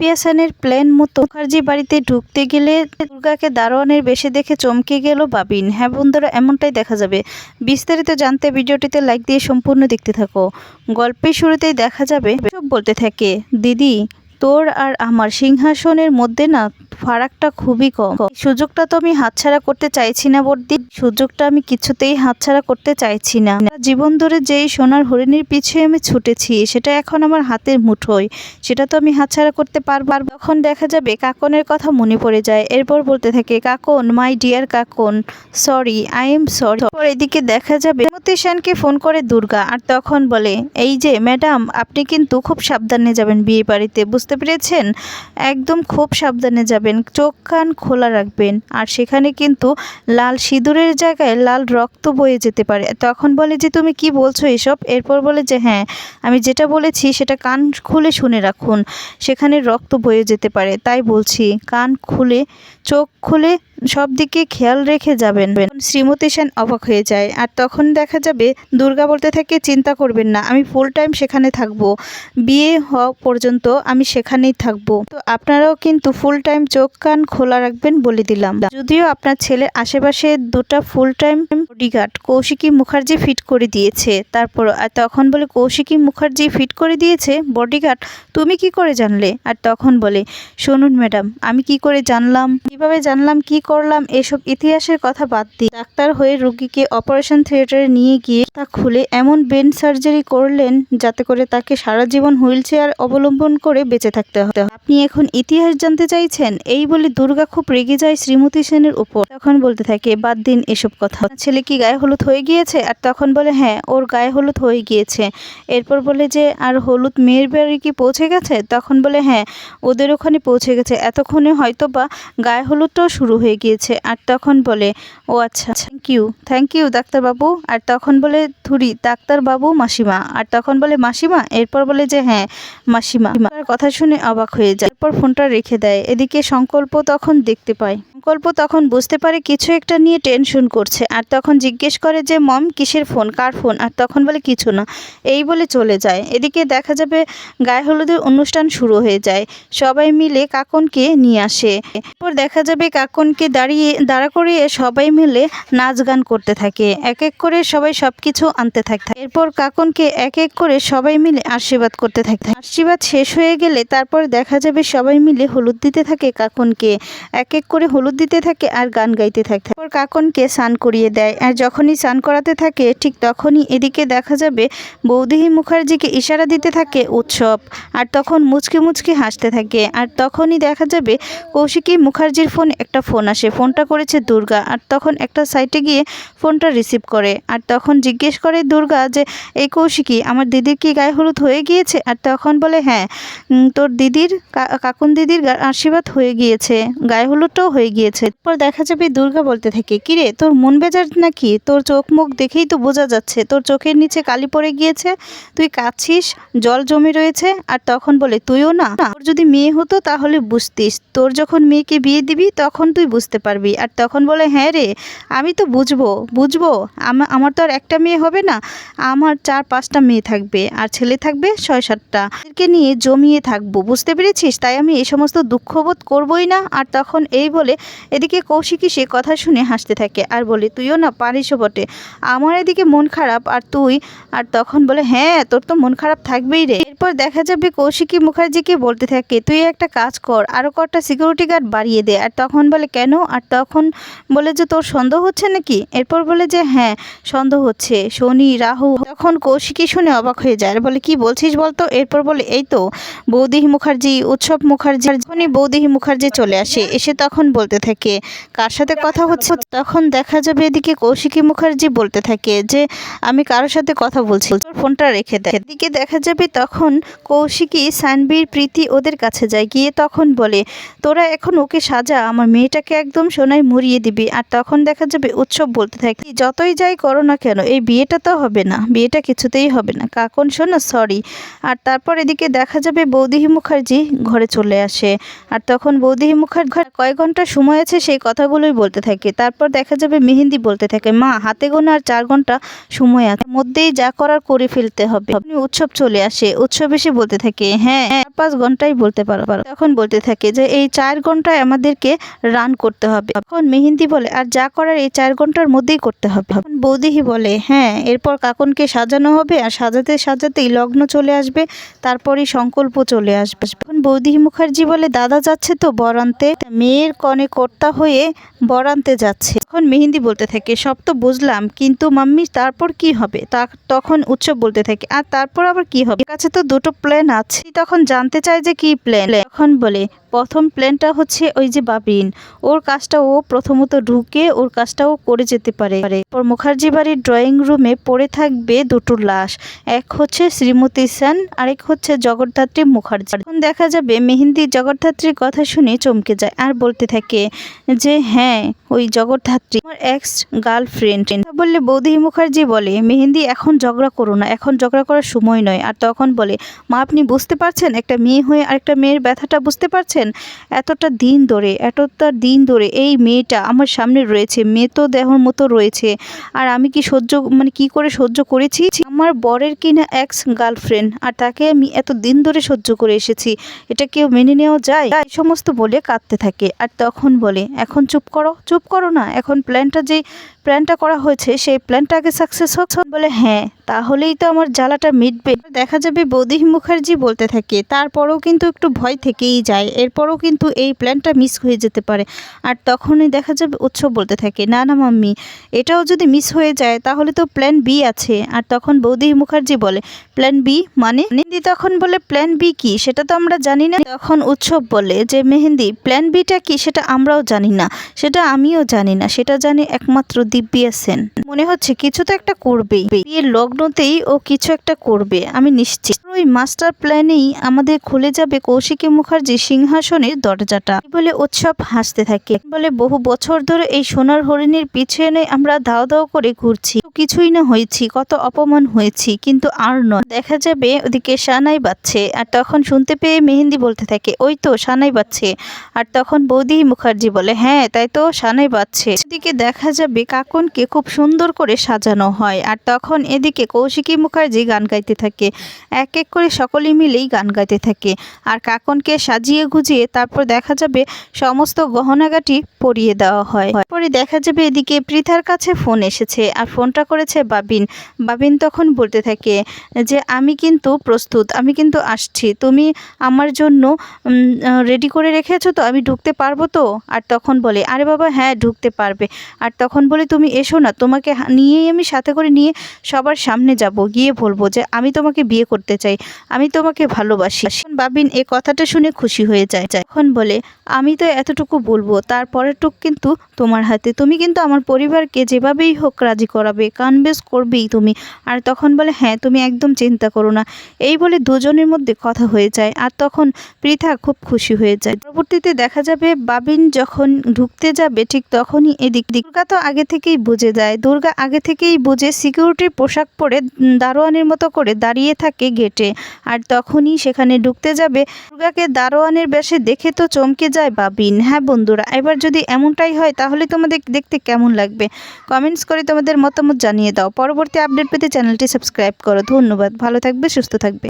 পিয়াসানের plan মতো মুখার্জি বাড়িতে ঢুকতে গেলে দুর্গাকে দারোয়ানের বেশে দেখে চমকে গেল বাবিন। হ্যাঁ বন্ধুরা, এমনটাই দেখা যাবে। বিস্তারিত জানতে ভিডিওটিতে লাইক দিয়ে সম্পূর্ণ দেখতে থাকো। গল্পের শুরুতেই দেখা যাবে সব বলতে থাকে, দিদি, তোর আর আমার সিংহাসনের মধ্যে না ফারাকটা খুবই কম। সুযোগটা তো আমি হাতছাড়া করতে চাইছি না, বর্দি। সুযোগটা আমি কিছুতেই হাতছাড়া করতে চাইছি না। জীবন ধরে যেই সোনার হরিণীর পিছে আমি ছুটেছি, সেটা এখন আমার হাতের মুঠোয়। সেটা তো আমি হাতছাড়া করতে পারব আর তখন দেখা যাবে কাকনের কথা মনে পড়ে যায়। এরপর বলতে থাকে, Kakon, my dear Kakon, sorry, I am sorry. পর এদিকে দেখা যাবে মতি সেনকে ফোন করে দুর্গা, আর তখন বলে, এই যে, ম্যাডাম, আপনি কিন্তু খুব সাবধানে যাবেন বিয়ে বাড়িতে বুঝতে পেরেছেন? একদম খুব সাবধানে যাবেন চোখ কান খোলা রাখবেন। আর সেখানে কিন্তু লাল সিঁদুরের জায়গায় লাল রক্ত বয়ে যেতে পারে। তখন বলে যে, তুমি কি বলছো এসব? এরপর বলে যে হ্যাঁ আমি যেটা বলেছি সেটা কান খুলে শুনে রাখুন। সেখানে রক্ত বয়ে যেতে পারে। তাই বলছি, কান খুলে, চোখ খুলে সব দিকে খেয়াল রেখে যাবেন। শ্রীমতী সেন অবাক হয়ে যায়। আর তখন দেখা যাবে, দুর্গা বলতে থাকে চিন্তা করবেন না, আমি ফুল টাইম সেখানে থাকব। বিয়ে হওয়া পর্যন্ত আমি সেখানেই থাকব। তো আপনারাও কিন্তু ফুল টাইম চোখ কান খোলা রাখবেন বলে দিলাম। যদিও আপনার ছেলের আশেপাশে দুটো full time bodyguard Kaushiki Mukherjee fit করে দিয়েছে। তারপর, আর তখন বলে, কৌশিকী মুখার্জি ফিট করে দিয়েছে? বডিগার্ড তুমি কি করে জানলে? আর তখন বলে, শুনুন ম্যাডাম, আমি কি করে জানলাম? কীভাবে জানলাম, কি করলাম? এসব ইতিহাসের কথা বাদ দিই ডাক্তার হয়ে রোগীকে অপারেশন থিয়েটারে নিয়ে গিয়ে তা খুলে এমন ব্রেন সার্জারি করলেন যাতে করে তাকে সারা জীবন হুইল চেয়ার অবলম্বন করে বেঁচে থাকতে হবে আপনি এখন ইতিহাস জানতে চাইছেন? এই বলে দুর্গা খুব রেগে যায় শ্রীমতী সেনের উপর। তখন বলতে থাকে, বাদ দিন এসব কথা। ছেলে কি গায়ে হলুদ হয়ে গিয়েছে? আর তখন বলে হ্যাঁ ওর গায়ে হলুদ হয়ে গিয়েছে। এরপর বলে যে, আর হলুদ মেয়ের বাড়ি কি পৌঁছে গেছে? তখন বলে হ্যাঁ ওদের ওখানে পৌঁছে গেছে। এতক্ষণে হয়তো বা গায়ে হলুদটাও শুরু হয়ে গিয়েছে। আর তখন বলে, ও আচ্ছা থ্যাংক ইউ থ্যাংক ইউ ডাক্তারবাবু। আর তখন বলে থুরি ডাক্তারবাবু, মাসিমা। আর তখন বলে, মাসিমা? এরপর বলে যে হ্যাঁ মাসিমা। কথা শুনে অবাক হয়ে যায়। এরপর ফোনটা রেখে দেয়। এদিকে সংকল্প তখন দেখতে পায়। সংকল্প তখন বুঝতে পারে কিছু একটা নিয়ে টেনশন করছে। আর তখন জিজ্ঞেস করে যে, মম, কিসের ফোন কার ফোন আর তখন বলে, কিছু না। এই বলে চলে যায়। এদিকে দেখা যাবে গায়ে হলুদের অনুষ্ঠান শুরু হয়ে যায়। সবাই মিলে কাকনকে নিয়ে আসে। এরপর দেখা যাবে কাকনকে দাঁড়িয়ে, দাঁড়া করিয়ে সবাই মিলে নাচ গান করতে থাকে। এক এক করে সবাই সব কিছু আনতে থাকে এরপর কাকনকে এক এক করে সবাই মিলে আশীর্বাদ করতে থাকে। আশীর্বাদ শেষ হয়ে গেলে তারপর দেখা যাবে সবাই মিলে হলুদ দিতে থাকে কাকনকে। এক এক করে হলুদ দিতে থাকে আর গান গাইতে থাকে তারপর কাকনকে স্নান করিয়ে দেয় আর যখনই স্নান করাতে থাকে, ঠিক তখনই এদিকে দেখা যাবে বৌদিহি মুখার্জিকে ইশারা দিতে থাকে উৎসব। আর তখন মুচকি মুচকি হাসতে থাকে। আর তখনই দেখা যাবে কৌশিকী মুখার্জির ফোন একটা ফোন আসে। ফোনটা করেছে দুর্গা। আর তখন একটা সাইটে গিয়ে ফোনটা রিসিভ করে। আর তখন জিজ্ঞেস করে দুর্গা যে, এই কৌশিকী, আমার দিদির কি গায়ে হলুদ হয়ে গিয়েছে? আর তখন বলে হ্যাঁ তোর দিদির কাকুন দিদির আশীর্বাদ হয়ে গিয়েছে। গায়ে হলুদটাও হয়ে গিয়েছে। এরপর দেখা যাবে দুর্গা বলতে থাকে, কিরে, তোর মন বেজার নাকি? তোর চোখ মুখ দেখেই তো বোঝা যাচ্ছে, তোর চোখের নিচে কালি পড়ে গিয়েছে, তুই কাঁদছিস, জল জমে রয়েছে। আর তখন বলে, তুইও না, তোর যদি মেয়ে হতো তাহলে বুঝতিস, তোর যখন মেয়েকে বিয়ে দিবি তখন তুই বুঝতে পারবি। আর তখন বলে হ্যাঁ রে, আমি তো বুঝব বুঝব আমার তো আর একটা মেয়ে হবে না, আমার চার পাঁচটা মেয়ে থাকবে, আর ছেলে থাকবে ছয় সাতটা। এদেরকে নিয়ে জমিয়ে থাকব, বুঝতে পেরেছিস? তাই আমি এই সমস্ত দুঃখবোধ করবই না। আর তখন এই বলে এদিকে কৌশিকী সে কথা শুনে হাসতে থাকে আর বলে, তুইও না পারিসও বটে। আমার এদিকে মন খারাপ আর তুই? আর তখন বলে হ্যাঁ তোর তো মন খারাপ থাকবেই রে। এরপর দেখা যাবে কৌশিকী মুখার্জিকে বলতে থাকে, তুই একটা কাজ কর আরও কটা সিকিউরিটি গার্ড বাড়িয়ে দে। আর তখন বলে, কেন? আর তখন বলে যে, তোর সন্দেহ হচ্ছে নাকি? এরপর বলে যে হ্যাঁ সন্দেহ হচ্ছে। শনি, রাহু। তখন কৌশিকী শুনে অবাক হয়ে যায় আর বলে, কি বলছিস বলতো? এরপর বলে, এই তো, বৌদিহি মুখার্জি, উৎসব মুখার্জি। যখনই বৌদিহি মুখার্জি চলে আসে, এসে তখন বলতে থাকে। কার সাথে কথা হচ্ছে তখন দেখা যাবে এদিকে কৌশিকী মুখার্জি বলতে থাকে যে আমি কারোর সাথে কথা বলছি। ফোনটা রেখে দেয়। এদিকে দেখা যাবে তখন কৌশিকী সানবীর প্রীতি ওদের কাছে যায়। গিয়ে তখন বলে তোরা এখন ওকে সাজা আমার মেয়েটাকে একদম সোনায় মুড়িয়ে দিবি। আর তখন দেখা যাবে উৎসব বলতে থাকে যতই যাই করো না কেন এই বিয়েটা তো হবে না বিয়েটা কিছুতেই হবে না। কাকন শোনো সরি। আর তারপর এদিকে দেখা যাবে বৌদিহি মুখার্জি ঘরে চলে আসে। আর তখন বৌদিহি মুখার্জি কয়েক ঘণ্টা সময় সময় আছে সেই কথাগুলোই বলতে থাকে। তারপর দেখা যাবে মেহেন্দি বলতে থাকে মা হাতে গোনা আর চার ঘণ্টা সময় আছে। মধ্যেই যা করার করে ফেলতে হবে। আপনি উৎসব চলে আসে। উৎসব এসে বলতে থাকে হ্যাঁ হ্যাঁ, চার পাঁচ ঘন্টাই বলতে পারো। তখন বলতে থাকে যে এই চার ঘন্টায় আমাদেরকে রান করতে হবে। তখন মেহেন্দি বলে আর যা করার এই চার ঘণ্টার মধ্যেই করতে হবে। বৌদিহি বলে হ্যাঁ এরপর কাকনকে সাজানো হবে আর সাজাতে সাজাতেই লগ্ন চলে আসবে তারপরেই সংকল্প চলে আসবে। বৌদিহি মুখার্জি বলে দাদা যাচ্ছে তো বরান্তে মেয়ের কনে কর্তা হয়ে বরান্তে যাচ্ছে। তখন মেহেন্দি বলতে থাকে, সব তো বুঝলাম, কিন্তু মাম্মি, তারপর কি হবে? তা তখন উৎসব বলতে থাকে, আর তারপর আবার কি হবে? কাছে তো দুটো প্ল্যান আছে। তখন জানতে চায় যে কি প্ল্যান তখন বলে প্রথম প্ল্যানটা হচ্ছে ওই যে বাবিন। ওর কাজটা ও প্রথমত ঢুকে ওর কাজটা ও করে যেতে পারে। পর মুখার্জি বাড়ির ড্রয়িং রুমে পড়ে থাকবে দুটো লাশ। এক হচ্ছে শ্রীমতী সেন, আরেক হচ্ছে জগদ্ধাত্রী মুখার্জি। এখন দেখা যাবে মেহেন্দি জগদ্ধাত্রীর কথা শুনে চমকে যায় আর বলতে থাকে যে হ্যাঁ ওই জগদ্ধাত্রী আমার এক্স গার্লফ্রেন্ড বললে বৌদি মুখার্জি বলে, মেহেন্দি এখন ঝগড়া করো না, এখন ঝগড়া করার সময় নয়। আর তখন বলে, মা, আপনি বুঝতে পারছেন? একটা মেয়ে হয়ে আরেকটা মেয়ের ব্যথাটা বুঝতে পারছেন? এতটা দিন ধরে, এতটা দিন ধরে এই মেয়েটা আমার সামনে রয়েছে, মেয়ে তো দেহর মতো রয়েছে। আর আমি কি সহ্য মানে কি করে সহ্য করেছি? আমার বরের কিনা এক্স গার্লফ্রেন্ড আর তাকে আমি এত দিন ধরে সহ্য করে এসেছি, এটা কেউ মেনে নেওয়া যায়? এই সমস্ত বলে কাঁদতে থাকে। আর তখন বলে, এখন চুপ করো চুপ করো না, এখন প্ল্যানটা যে প্ল্যানটা করা হয়েছে, সেই প্ল্যানটা আগে সাকসেস হোক। বলে হ্যাঁ। তাহলেই তো আমার জ্বালাটা মিটবে। দেখা যাবে বৌদি মুখার্জি বলতে থাকে, তারপরেও কিন্তু একটু ভয় থেকেই যায়, এরপরও কিন্তু এই প্ল্যানটা মিস হয়ে যেতে পারে। আর তখনই দেখা যাবে উৎসব বলতে থাকে, না না মাম্মি, এটাও যদি মিস হয়ে যায়, তাহলে তো প্ল্যান বি আছে। আর তখন বৌদি মুখার্জি বলে প্ল্যান বি মানে? মেহেন্দি তখন বলে প্ল্যান বি কি? সেটা তো আমরা জানি না। তখন উৎসব বলে যে, মেহেন্দি প্ল্যান বিটা কি? সেটা আমরাও জানি না। সেটা আমিও জানি না। সেটা জানি একমাত্র দিব্যিয়া সেন। মনে হচ্ছে কিছু তো একটা করবেই। বিয়ের লগ্নতেই ও কিছু একটা করবে, আমি নিশ্চিত। ওই মাস্টার প্ল্যানেই আমাদের খুলে যাবে কৌশিকী মুখার্জি সিংহাসনের দরজাটা। বলে উৎসব হাসতে থাকে। বলে বহু বছর ধরে এই সোনার হরিণের পিছনে আমরা দাও দাও করে ঘুরছি। কিছুই না হয়েছি, কত অপমান হয়েছি, কিন্তু আর নয়। দেখা যাবে ওদিকে সানাই বাজছে, আর তখন শুনতে পেয়ে মেহেন্দি বলতে থাকে, ওই তো সানাই বাজছে। আর তখন বৌদি মুখার্জি বলে হ্যাঁ তাই তো সানাই বাজছে। এদিকে দেখা যাবে কাকনকে খুব সুন্দর করে সাজানো হয়, আর তখন এদিকে কৌশিকী মুখার্জি গান গাইতে থাকে। এক এক করে সকলে মিলেই গান গাইতে থাকে, আর কাকনকে সাজিয়ে গুজিয়ে তারপর দেখা যাবে সমস্ত গহনাগাটি পরিয়ে দেওয়া হয়। পরে দেখা যাবে এদিকে পৃথার কাছে ফোন এসেছে, আর ফোনটা করেছে বাবিন। বাবিন তখন বলতে থাকে যে, আমি কিন্তু প্রস্তুত, আমি কিন্তু আসছি। তুমি আমার জন্য রেডি করে রেখেছো তো, আমি ঢুকতে পারব তো? আর তখন বলে, আরে বাবা হ্যাঁ ঢুকতে পারবে। আর তখন বলে, তুমি এসো না, তোমাকে নিয়েই আমি সাথে করে নিয়ে সবার সামনে যাব, গিয়ে বলব যে, আমি তোমাকে বিয়ে করতে চাই, আমি তোমাকে ভালোবাসি। বাবিন এ কথাটা শুনে খুশি হয়ে যায়। তখন বলে, আমি তো এতটুকু বলব, তারপরের টুক কিন্তু তোমার হাতে। তুমি কিন্তু আমার পরিবারকে যেভাবেই হোক রাজি করাবে কানবেস করবেই তুমি। আর তখন বলে হ্যাঁ তুমি একদম চিন্তা করো না। এই বলে দুজনের মধ্যে কথা হয়ে যায় আর তখন পৃথা খুব খুশি হয়ে যায়। পরবর্তীতে দেখা যাবে বাবিন যখন ঢুকতে যাবে ঠিক তখনই এদিক দিক। দুর্গা তো আগে থেকেই বুঝে যায়। দুর্গা আগে থেকেই বুঝে সিকিউরিটির পোশাক পরে দারোয়ানের মতো করে দাঁড়িয়ে থাকে গেটে আর তখনই সেখানে ঢুকতে যাবে। দুর্গাকে দারোয়ানের বেশে দেখে তো চমকে যায় বাবিন। হ্যাঁ বন্ধুরা, এবার যদি এমনটাই হয় তাহলে তোমাদের দেখতে কেমন লাগবে? কমেন্টস করে তোমাদের মতামত জানিয়ে দাও। পরবর্তী আপডেট পেতে চ্যানেলটি সাবস্ক্রাইব করো। ধন্যবাদ। ভালো থাকবে সুস্থ থাকবে।